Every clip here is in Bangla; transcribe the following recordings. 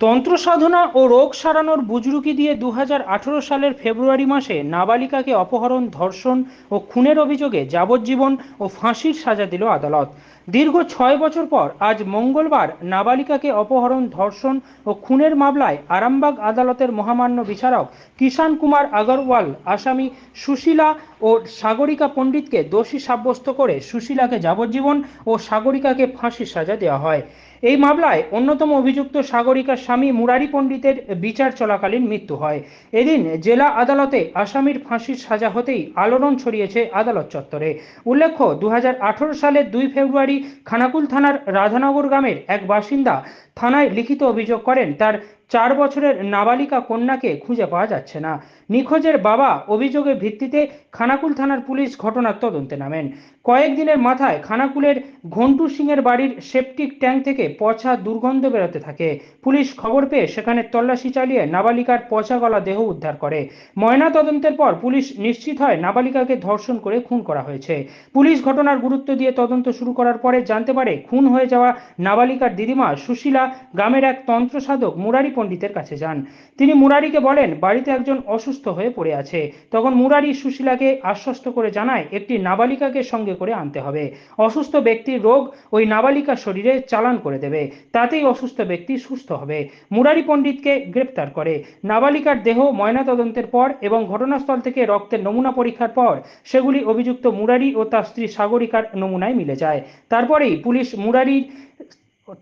তন্ত্র সাধনা ও রোগ সারানোর বুজরুকি দিয়ে দুহাজার আঠারো সালের ফেব্রুয়ারি মাসে নাবালিকাকে অপহরণ, ধর্ষণ ও খুনের অভিযোগে যাবজ্জীবন ও ফাঁসির সাজা দিল আদালত। দীর্ঘ ছয় বছর পর আজ মঙ্গলবার নাবালিকাকে অপহরণ, ধর্ষণ ও খুনের মামলায় আরামবাগ আদালতের মহামান্য বিচারক কিষান কুমার আগরওয়াল, আসামি সুশীলা ও সাগরিকা পণ্ডিতকে দোষী সাব্যস্ত করে সুশীলাকে যাবজ্জীবন ও সাগরিকাকে ফাঁসির সাজা দেওয়া হয়। এই মামলায় অন্যতম অভিযুক্ত সাগরিকার স্বামী মুরারি পণ্ডিতের বিচার চলাকালীন মৃত্যু হয়। এদিন জেলা আদালতে আসামির ফাঁসির সাজা হতেই আলোড়ন ছড়িয়েছে আদালত চত্বরে। উল্লেখ্য দু হাজার আঠারো সালের দুই ফেব্রুয়ারি খানাকুল থানার রাধানগর গ্রামের এক বাসিন্দা থানায় লিখিত অভিযোগ করেন, তার চার বছরের নাবালিকা কন্যাকে খুঁজে পাওয়া যাচ্ছে না। নিখোঁজের বাবা অভিযোগের ভিত্তিতে খানাকুল থানার পুলিশ ঘটনার তদন্তে নামেন। কয়েকদিনের মাথায় খানাকুলের ঘন্টু সিংয়ের বাড়ির সেপটিক ট্যাঙ্ক থেকে পচা দুর্গন্ধ বেরোতে থাকে। পুলিশ খবর পেয়ে সেখানে তল্লাশি চালিয়ে নাবালিকার পচা গলা দেহ উদ্ধার করে। ময়না তদন্তের পর পুলিশ নিশ্চিত হয় নাবালিকাকে ধর্ষণ করে খুন করা হয়েছে। পুলিশ ঘটনার গুরুত্ব দিয়ে তদন্ত শুরু করার পরে জানতে পারে খুন হয়ে যাওয়া নাবালিকার দিদিমা সুশীলা গ্রামের এক তন্ত্র সাধক মুরারি পণ্ডিতের কাছে যান। তিনি মুরারিকে বলেন, বাড়িতে একজন অসুস্থ হয়ে পড়ে আছে। তখন মুরারি সুশীলাকে আশ্বস্ত করে জানায়, একটি নাবালিকাকে সঙ্গে করে আনতে হবে। অসুস্থ ব্যক্তির রোগ ওই নাবালিকার শরীরে চালান করে দেবে। তাতেই অসুস্থ ব্যক্তি সুস্থ হবে। মুরারি পণ্ডিতকে গ্রেপ্তার করে। নাবালিকার দেহ ময়নাতদন্তের পর এবং ঘটনাস্থল থেকে রক্তের নমুনা পরীক্ষার পর সেগুলি অভিযুক্ত মুরারি ও তার স্ত্রী সাগরিকার নমুনায় মিলে যায়। তারপরেই পুলিশ মুরারির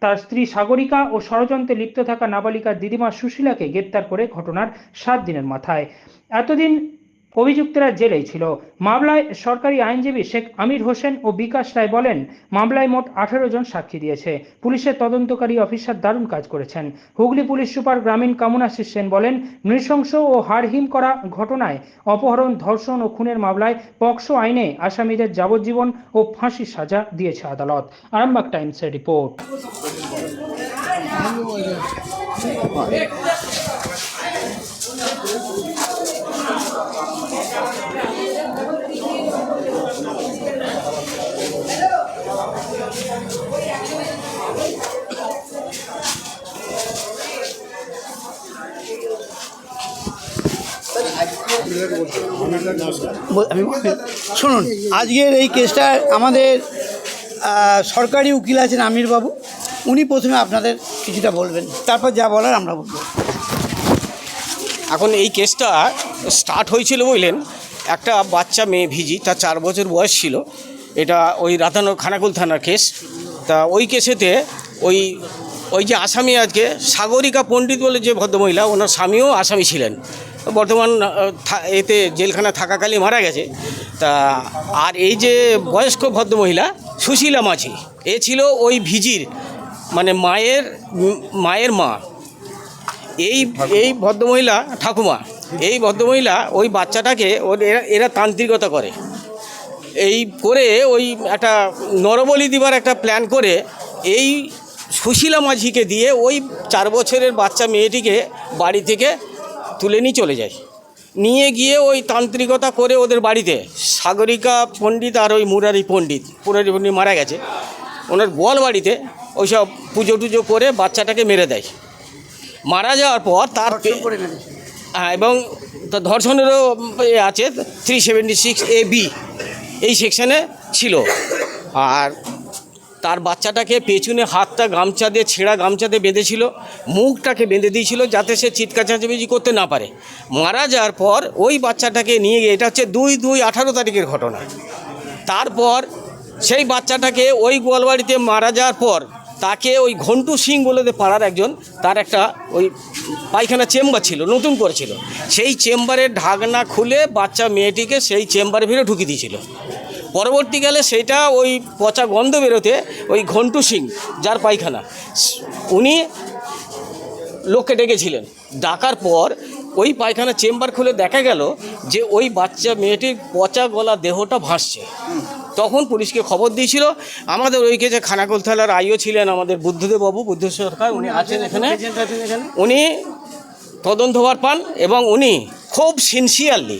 তার স্ত্রী সাগরিকা ও ষড়যন্ত্রে লিপ্ত থাকা নাবালিকার দিদিমা সুশীলাকে গ্রেপ্তার করে ঘটনার সাত দিনের মাথায়। এতদিন অভিযুক্তরা জেলেই ছিল। মামলায় সরকারি আইনজীবী শেখ আমির হোসেন ও বিকাশ রায় বলেন, মামলায় মোট আঠারো জন সাক্ষী দিয়েছে। পুলিশের তদন্তকারী অফিসার দারুণ কাজ করেছেন। হুগলি পুলিশ সুপার গ্রামীণ কামনাশিস সেন বলেন, নৃশংস ও হাড়হিম করা ঘটনায় অপহরণ, ধর্ষণ ও খুনের মামলায় পক্সো আইনে আসামিদের যাবজ্জীবন ও ফাঁসির সাজা দিয়েছে আদালত। আরামবাগ টাইমসের রিপোর্ট। আমি শুনুন, আজকের এই কেসটা আমাদের সরকারি উকিল আছেন আমির বাবু উনি প্রথমে আপনাদের কিছুটা বলবেন, তারপর যা বলার আমরা বলব। এখন এই কেসটা স্টার্ট হয়েছিল বললেন একটা বাচ্চা মেয়ে ভিজি, তার চার বছর বয়স ছিল। এটা ওই রাধানগর খানাকুল থানার কেস। তা ওই কেসেতে ওই ওই যে আসামি আজকে সাগরিকা পণ্ডিত বলে যে ভদ্রমহিলা, ওনার স্বামীও আসামি ছিলেন। বর্তমান এতে জেলখানা থাকাকালীন মারা গেছে। তা আর এই যে বয়স্ক ভদ্রমহিলা সুশীলা মাঝি, এ ছিল ওই ভিজির মানে মায়ের মায়ের মা। এই এই ভদ্রমহিলা ঠাকুমা, এই ভদ্রমহিলা ওই বাচ্চাটাকে ওর এরা এরা তান্ত্রিকতা করে। এই করে ওই একটা নরবলি দিবার একটা প্ল্যান করে এই সুশীলা মাঝিকে দিয়ে ওই চার বছরের বাচ্চা মেয়েটিকে বাড়ি থেকে তুলে নিয়ে চলে যায়। নিয়ে গিয়ে ওই তান্ত্রিকতা করে ওদের বাড়িতে সাগরিকা পণ্ডিত আর ওই মুরারি পণ্ডিত মুরারি পণ্ডিত মারা গেছে। ওনার গোয়াল বাড়িতে ওইসব পুজো টুজো করে বাচ্চাটাকে মেরে দেয়। মারা যাওয়ার পর তার হ্যাঁ এবং তার ধর্ষণেরও এ আছে three seventy six A B এই সেকশানে ছিল। আর তার বাচ্চাটাকে পেছনে হাতটা গামছা দিয়ে ছেঁড়া গামছা দিয়ে বেঁধেছিল মুখটাকে বেঁধে দিয়েছিল যাতে সে চিৎকার চেঁচামেচি করতে না পারে। মারা যাওয়ার পর ওই বাচ্চাটাকে নিয়ে গিয়ে এটা হচ্ছে দুই দুই আঠারো তারিখের ঘটনা। তারপর সেই বাচ্চাটাকে ওই গোয়ালবাড়িতে মারা যাওয়ার পর তাকে ওই ঘন্টু সিং বলে পাড়ার একজন, তার একটা ওই পায়খানা চেম্বার ছিল, নতুন করেছিল। সেই চেম্বারের ঢাকনা খুলে বাচ্চা মেয়েটিকে সেই চেম্বারে ফিরে ঢুকিয়ে দিয়েছিল। পরবর্তীকালে সেটা ওই পচা গন্ধ বেরোতে ওই ঘন্টু সিং, যার পায়খানা, উনি লোককে ডেকেছিলেন। ডাকার পর ওই পায়খানা চেম্বার খুলে দেখা গেল যে ওই বাচ্চা মেয়েটির পচা গলা দেহটা ভাসছে। তখন পুলিশকে খবর দিয়েছিল। আমাদের ওই যে খানাকুল থালার আইও ছিলেন আমাদের বুদ্ধদেব বাবু বুদ্ধ সরকার উনি আছেন এখানে। উনি তদন্তভার পান এবং উনি খুব সিনসিয়ারলি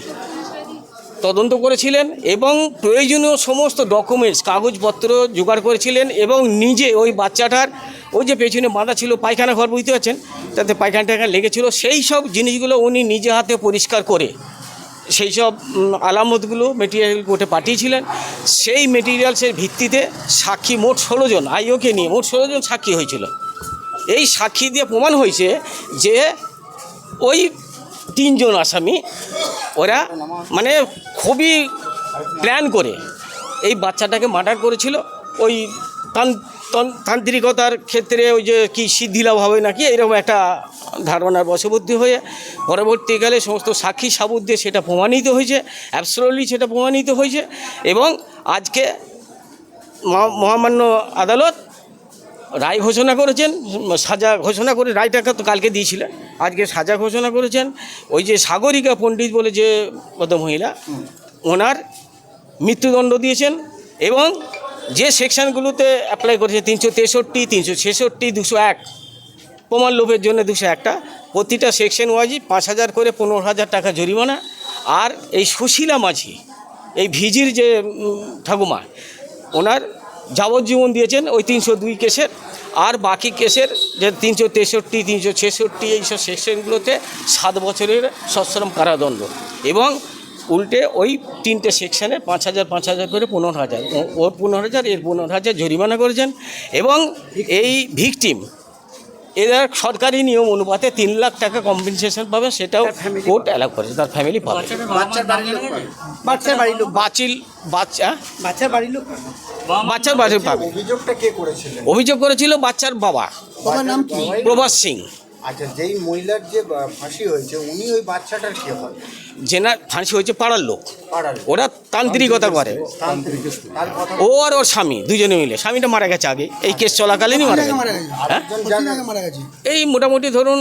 তদন্ত করেছিলেন এবং প্রয়োজনীয় সমস্ত ডকুমেন্টস কাগজপত্র জোগাড় করেছিলেন এবং নিজে ওই বাচ্চাটার ওই যে পেছনে বাঁধা ছিল, পায়খানা ঘর, বুঝতে পারছেন? তাতে পায়খানা টায়খানা লেগেছিল। সেই সব জিনিসগুলো উনি নিজে হাতে পরিষ্কার করে সেই সব আলামতগুলো মেটেরিয়াল কোর্টে পাঠিয়েছিলেন। সেই মেটেরিয়ালসের ভিত্তিতে সাক্ষী মোট ষোলো জন, আইওকে নিয়ে মোট ষোলো জন সাক্ষী হয়েছিল। এই সাক্ষী দিয়ে প্রমাণ হয়েছে যে ওই তিনজন আসামি, ওরা মানে খুবই প্ল্যান করে। এই বাচ্চাটাকে মার্ডার করেছিল, ওই তান- তন- তান্ত্রিকতার ক্ষেত্রে ওই যে কি সিদ্ধিলাভ হবে নাকি, এরকম একটা ধারণার বশবর্তী হয়ে পরবর্তীকালে সমস্ত সাক্ষী সাবুত দিয়ে সেটা প্রমাণিত হয়েছে অ্যাবসোলুটলি সেটা প্রমাণিত হয়েছে এবং আজকে মহা- মহামান্য আদালত রায় ঘোষণা করেছেন, সাজা ঘোষণা করে রায়টাকে তো কালকে দিয়েছিলেন। আজকে সাজা ঘোষণা করেছেন। ওই যে সাগরিকা পণ্ডিত বলে যে মহিলা ওনার মৃত্যুদণ্ড দিয়েছেন এবং যে সেকশনগুলোতে অ্যাপ্লাই করেছে, তিনশো তেষট্টি, তিনশো ছেষট্টি, দুশো এক, প্রমাণ লোভের জন্য দুশো একটা, প্রতিটা সেকশন ওয়াইজই পাঁচ হাজার করে পনেরো হাজার টাকা জরিমানা। আর এই সুশীলা মাঝি, এই ভিজির যে ঠাকুমা, ওনার যাবজ্জীবন দিয়েছেন ওই তিনশো দুই কেসের। আর বাকি কেসের যে তিনশো তেষট্টি, তিনশো ছেষট্টি এইসব সেকশনগুলোতে সাত বছরের সশ্রম কারাদণ্ড এবং উল্টে ওই তিনটে সেকশানে পাঁচ হাজার পাঁচ হাজার করে পনেরো হাজার। ওর পনেরো হাজার, এর পনেরো হাজার জরিমানা করেছেন এবং এই ভিকটিম এরা সরকারি নিয়ম অনুপাতে তিন লাখ টাকা কম্পেনসেশন পাবে সেটাও কোর্ট অ্যালাউ করেছে তার ফ্যামিলি পাবে। বাচ্চার বাড়ির লোক বাচিল বাচ্চা বাচ্চার বাড়ির লোক বাচ্চার বাড়ি পাবে। অভিযোগটা কে করেছিলেন? অভিযোগ করেছিল বাচ্চার বাবা। তোমার নাম কি? প্রভাস সিং। আচ্ছা যেই মহিলার যে ফাঁসি হয়েছে উনি ওই বাচ্চাটার কে হয়? জেনা ফাঁসি হয়েছে পাড়ার লোক। পাড়ার ওরা তান্ত্রিকতা করে। ও আর ওর স্বামী দুজনে মিলে। স্বামীটা মারা গেছে আগে। এই কেস চলাকালীনই মারা গেছে। হ্যাঁ? মারা গেছে এই মোটামুটি ধরুন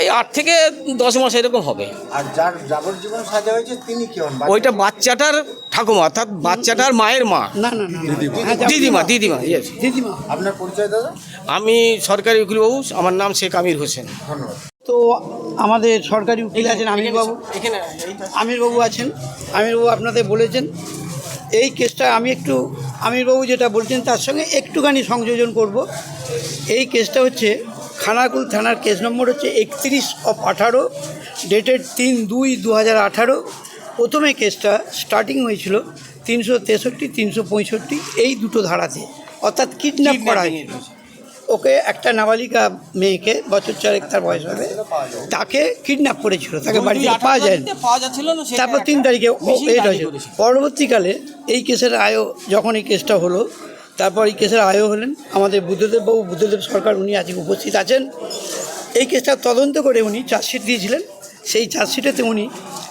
এই আট থেকে দশ মাস এরকম হবে। আর যার যাবজ্জীবন সাজা হয়েছে তিনি ওইটা বাচ্চাটার ঠাকুমা অর্থাৎ বাচ্চাটার মায়ের মা। না না না দিদিমা। দিদিমা দিদিমা। আপনার পরিচয় দাদা? আমি সরকারি উকিলবাবু আমার নাম শেখ আমির হোসেন। ধন্যবাদ। তো আমাদের সরকারি উকিল আছেন আমিরবাবু। এখানে আমিরবাবু আছেন। আমিরবাবু আপনাদের বলেছেন এই কেসটা আমি একটু আমিরবাবু যেটা বলছেন তার সঙ্গে একটুখানি সংযোজন করব। এই কেসটা হচ্ছে খানাকুল থানার কেস নম্বর হচ্ছে একত্রিশ অফ আঠারো ডেটেড তিন দুই দু হাজার আঠারো। প্রথমে কেসটা স্টার্টিং হয়েছিল তিনশো তেষট্টি তিনশো পঁয়ষট্টি এই দুটো ধারাতে। অর্থাৎ কিডন্যাপ করা হয়েছিল ওকে একটা নাবালিকা মেয়েকে বছর চারেক তার বয়স হবে তাকে কিডন্যাপ করেছিল তাকে বাড়িতে পাওয়া না তারপর তিন তারিখে ও এটা হয়েছে পরবর্তীকালে এই কেসের আয়ও যখন এই কেসটা হলো তারপর এই কেসের আয়ও হলেন আমাদের বুদ্ধদেব বাবু বুদ্ধদেব সরকার উনি আজকে উপস্থিত আছেন। এই কেসটা তদন্ত করে উনি চার্জশিট দিয়েছিলেন। সেই চার্জশিটেতে উনি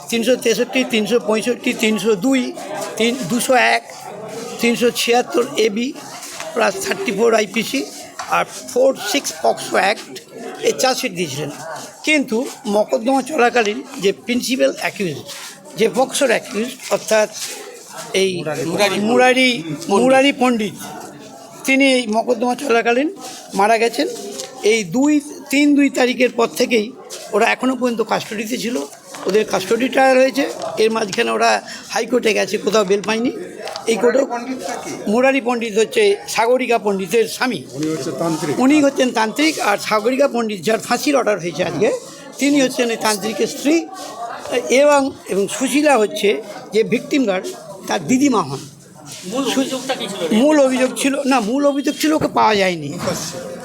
তিনশো তেষট্টি তিনশো পঁয়ষট্টি তিনশো দুই তিন দুশো এক তিনশো ছিয়াত্তর AB plus thirty four IPC আর ফোর সিক্স পক্সো অ্যাক্ট এই চার্জশিট দিয়েছিলেন। কিন্তু মকদ্দমা চলাকালীন যে প্রিন্সিপাল অ্যাকিউজড যে বক্সর অ্যাকিউজড অর্থাৎ এই মুরারি মুরারি পণ্ডিত তিনি এই মকদ্দমা চলাকালীন মারা গেছেন। এই দুই তিন দুই তারিখের পর থেকেই ওরা এখনও পর্যন্ত কাস্টডিতে ছিল। ওদের কাস্টডি ট্রায়াল হয়েছে। এর মাঝখানে ওরা হাইকোর্টে গেছে কোথাও বেল পায়নি। এই কোর্টেও মুরারি পণ্ডিত হচ্ছে সাগরিকা পণ্ডিতের স্বামী। উনি হচ্ছেন তান্ত্রিক আর সাগরিকা পণ্ডিত যার ফাঁসির অর্ডার হয়েছে আজকে তিনি হচ্ছেন এই তান্ত্রিকের স্ত্রী। এবং এবং সুশীলা হচ্ছে যে ভিকটিম গার্ড তার দিদিমা হন। মূল অভিযোগ ছিল না মূল অভিযোগ ছিল ওকে পাওয়া যায়নি।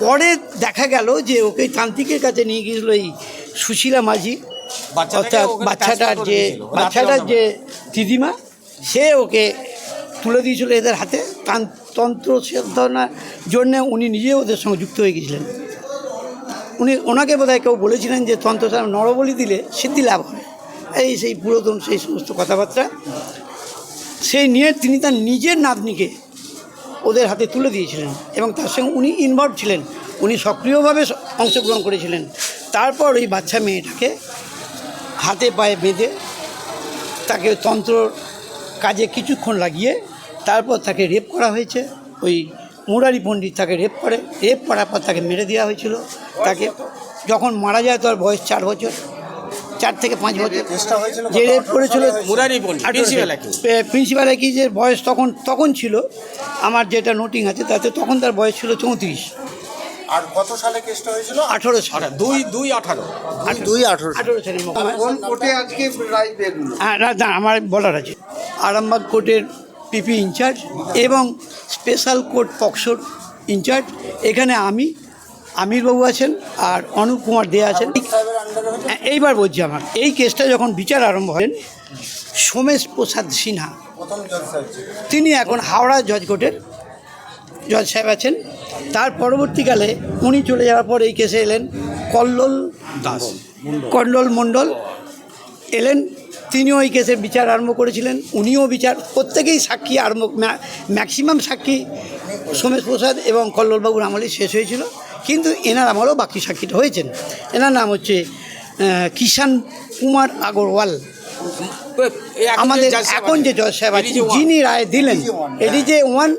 পরে দেখা গেল যে ওকে তান্ত্রিকের কাছে নিয়ে গিয়েছিল এই সুশীলা মাঝি অর্থাৎ বাচ্চাটার যে বাচ্চাটার যে দিদিমা সে ওকে তুলে দিয়েছিল এদের হাতে। তান- তন্ত্র সাধনার জন্যে উনি নিজে ওদের সঙ্গে যুক্ত হয়ে গিয়েছিলেন উনি, ওনাকে বোধহয় কেউ বলেছিলেন যে তন্ত্র নরবলি দিলে সিদ্ধি লাভ হয় এই সেই পুরাতন সেই সমস্ত কথাবার্তা। সেই নিয়ে তিনি তার নিজের নাতনিকে ওদের হাতে তুলে দিয়েছিলেন এবং তার সঙ্গে উনি ইনভলভ ছিলেন। উনি সক্রিয়ভাবে অংশগ্রহণ করেছিলেন। তারপর ওই বাচ্চা মেয়েটাকে হাতে পায়ে বেঁধে তাকে তন্ত্র কাজে কিছুক্ষণ লাগিয়ে তারপর তাকে রেপ করা হয়েছে। ওই মুরারি পণ্ডিত তাকে রেপ করে। রেপ করার পর তাকে মেরে দেওয়া হয়েছিল। তাকে যখন মারা যায় তার বয়স চার বছর। চার থেকে পাঁচ বছর। যে রেপ করেছিল মুরারি পণ্ডিত প্রিন্সিপাল কি যে বয়স তখন তখন ছিল। আমার যেটা নোটিং আছে তাতে তখন তার বয়স ছিল চৌত্রিশ। আর কত সালে কেসটা হয়েছিল? আঠেরো সাল। দুই দুই আঠারো। দুই আঠারো আঠেরো কোর্টে আজকে রায় হ্যাঁ আমার বলার আছে। আরামবাগ কোর্টের পিপি ইনচার্জ এবং স্পেশাল কোর্ট পক্সোর ইনচার্জ এখানে আমি, আমিরবাবু আছেন আর অনুপ কুমার দে আছেন এইবার বলছি আমার, এই কেসটা যখন বিচার আরম্ভ হলেন সোমেশ প্রসাদ সিনহা। তিনি এখন হাওড়া জজ কোর্টের জজ সাহেব আছেন তার পরবর্তীকালে উনি চলে যাওয়ার পর এই কেসে এলেন কল্লোল দাস, কল্লোল মণ্ডল এলেন তিনিও এই কেসের বিচার আরম্ভ করেছিলেন উনিও বিচার প্রত্যেকেই সাক্ষী আরম্ভ ম্যাক্সিমাম সাক্ষী সোমেশ প্রসাদ এবং কল্লোলবাবুর আমলে শেষ হয়েছিল। কিন্তু এনার আমলেও বাকি সাক্ষীটা হয়েছেন। এনার নাম হচ্ছে কিষান কুমার আগরওয়াল। আমাদের এখন যে জজ সাহেব আছেন যিনি রায় দিলেন এটি যে ওয়ান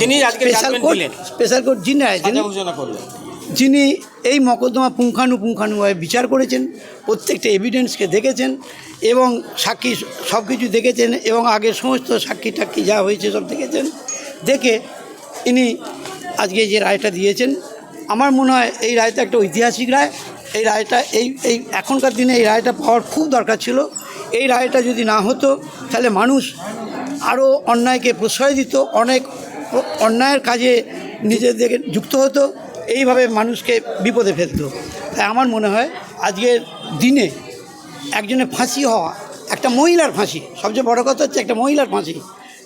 যিনি স্পেশাল কোর্ট স্পেশাল কোর্ট যিনি রায় দিলেন যিনি এই মকদ্দমা পুঙ্খানুপুঙ্খানুভাবে বিচার করেছেন, প্রত্যেকটা এভিডেন্সকে দেখেছেন এবং সাক্ষী সব কিছু দেখেছেন এবং আগে সমস্ত সাক্ষী টাক্ষী যা হয়েছে সব দেখেছেন। দেখে ইনি আজকে যে রায়টা দিয়েছেন, আমার মনে হয় এই রায়টা একটা ঐতিহাসিক রায়। এই রায়টা, এই এই এখনকার দিনে এই রায়টা পাওয়ার খুব দরকার ছিল। এই রায়টা যদি না হতো, তাহলে মানুষ আরও অন্যায়কে প্রশ্রয় দিত, অনেক অন্যায়ের কাজে নিজেদেরকে যুক্ত হতো। এইভাবে মানুষকে বিপদে ফেলত। তাই আমার মনে হয় আজকের দিনে একজনের ফাঁসি হওয়া, একটা মহিলার ফাঁসি, সবচেয়ে বড় কথা হচ্ছে একটা মহিলার ফাঁসি,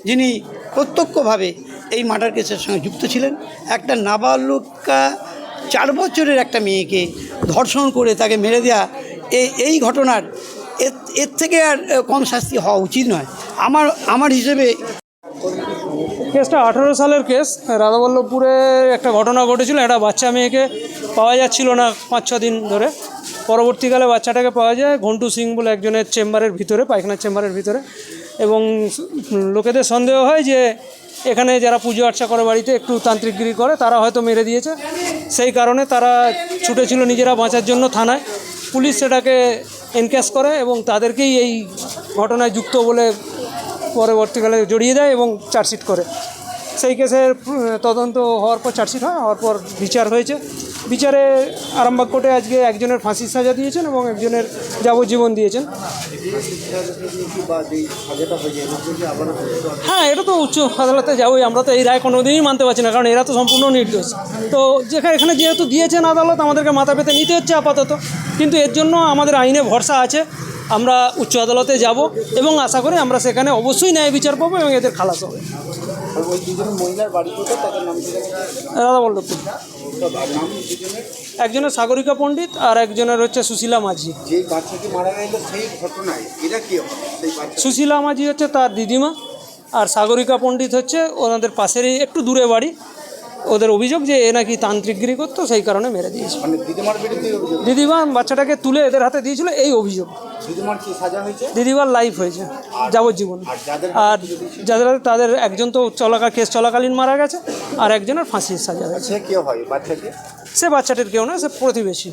যিনি প্রত্যক্ষভাবে এই মার্ডার কেসের সঙ্গে যুক্ত ছিলেন। একটা নাবালুকা চার বছরের একটা মেয়েকে ধর্ষণ করে তাকে মেরে দেওয়া এই এই ঘটনার এর এর থেকে আর কম শাস্তি হওয়া উচিত নয়। আমার আমার হিসেবে কেসটা আঠেরো সালের কেস। রাধাবল্লভপুরে একটা ঘটনা ঘটেছিল, একটা বাচ্চা মেয়েকে পাওয়া যাচ্ছিল না পাঁচ, ছ দিন ধরে। পরবর্তীকালে বাচ্চাটাকে পাওয়া যায় ঘন্টু সিং বলে একজনের চেম্বারের ভিতরে, পায়খানার চেম্বারের ভিতরে। এবং লোকেদের সন্দেহ হয় যে এখানে যারা পুজো আর্চা করে বাড়িতে একটু তান্ত্রিকগিরি করে, তারা হয়তো মেরে দিয়েছে। সেই কারণে তারা ছুটেছিল নিজেরা বাঁচার জন্য থানায়। পুলিশ সেটাকে এনক্যাশ করে এবং তাদেরকেই এই ঘটনায় যুক্ত বলে পরবর্তীকালে জড়িয়ে দেয় এবং চার্জশিট করে। সেই কেসের তদন্ত হওয়ার পর চার্জশিট হয়, হওয়ার পর বিচার হয়েছে। বিচারে আরামবাগ কোর্টে আজকে একজনের ফাঁসির সাজা দিয়েছেন এবং একজনের যাবজ্জীবন দিয়েছেন। হ্যাঁ এটা তো উচ্চ আদালতে যাবোই, আমরা তো এই রায় কোনোদিনই মানতে পারছি না, কারণ এরা তো সম্পূর্ণ নির্দোষ। তো যেখানে, এখানে যেহেতু দিয়েছেন আদালত, আমাদেরকে মাথা পেতে নিতে হচ্ছে আপাতত। কিন্তু এর জন্য আমাদের আইনে ভরসা আছে। আমরা উচ্চ আদালতে যাব এবং আশা করি আমরা সেখানে অবশ্যই ন্যায় বিচার পাবো এবং এদের খালাস হবে। বল্লভপুর দুজনের একজনের সাগরিকা পণ্ডিত আর একজনের হচ্ছে সুশীলা মাঝি। যে বাচ্চাটি মারা গেল সেই ঘটনায় এরা কি সেই বাচ্চা সুশীলা মাঝি হচ্ছে তার দিদিমা আর সাগরিকা পণ্ডিত হচ্ছে ওনাদের পাশেরই একটু দূরে বাড়ি। ওদের অভিযোগ যে এ নাকি তান্ত্রিকগিরি করতো সেই কারণে মেরে দিয়েছে। মানে দিদিমার দিদিমা বাচ্চাটাকে তুলে এদের হাতে দিয়েছিল এই অভিযোগ। দিদিমার লাইফ হয়েছে? যাবজ্জীবন। আর যাদের তাদের একজন তো চলাকাল কেস চলাকালীন মারা গেছে আর একজনের ফাঁসির সাজা হয়েছে। হয় সে বাচ্চাটির কেউ না সে প্রতিবেশী।